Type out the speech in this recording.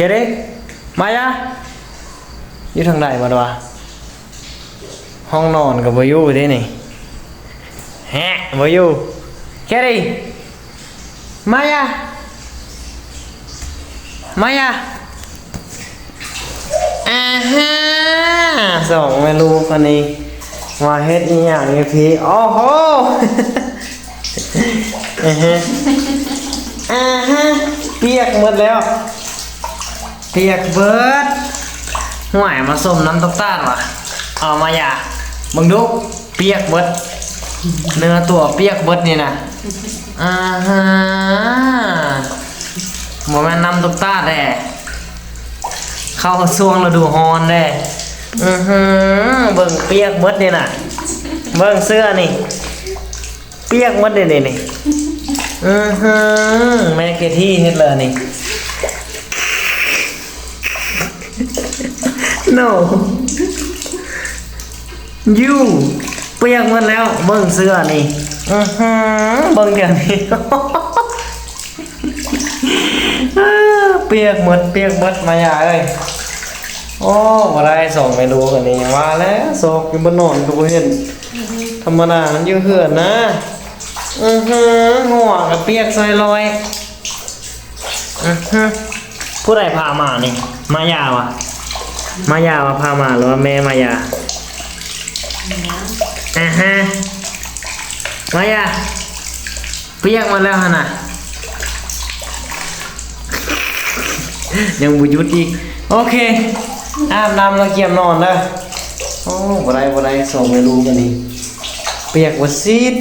เคเด้มายะอยู่ทางใดบ่ดวะห้องนอนก็บ่อยู่เด้นี่แฮะบ่อยู่เคเด้มายะมายะอ่าฮะสองแม่ลูกคนนี้มาเฮ็ดอีหยังนี่พี่โอ้โหอ่าฮะอ่าฮะเปียกหมดแล้ว เปียกเบิดห่วยมาส้มน้ำตกตาลว่ะเอามาอย่ามึงดูเปียกเบิดเนื้อตัวเปียกเบิดนี่นะอ่าฮะโมแม่นน้ำตกตาลแด่เข้าช่วงฤดูฮอนแด่อือหือเบิ่งเปียกเบิดนี่นะเบิ่งเสื้อนี่ เปียกหมดเลยนี่นี่อือหือแม่เกที่เฮ็ดเลยนี่ no you เปียกหมดแล้ว เบิ่งเสื้อนี่อือหือเบิ่งเดี๋ยวนี้เปียกหมดเปียกหมดมาอย่าเอ้ยโอ้บ่ได้ส่งไปดูกันนี่ว่าแล้วโศกอยู่บนนอนก็บ่เห็น ธรรมดามันอยู่เหือนนะอือฮึหัวกับเปียกซอยลอยอือฮึผู้ใดพามานี่ มายาวะ มายาวะพามาหรือว่าแม่มายาอ่าฮะมายาเปียกมาแล้วฮะน่ะยังบุยุดอีก โอเคอาบน้ำแล้วเกียมนอนเด้อโอ้บ่ได้บ่ได้ส่งไปรู้กันนี่เปียกว่าซีด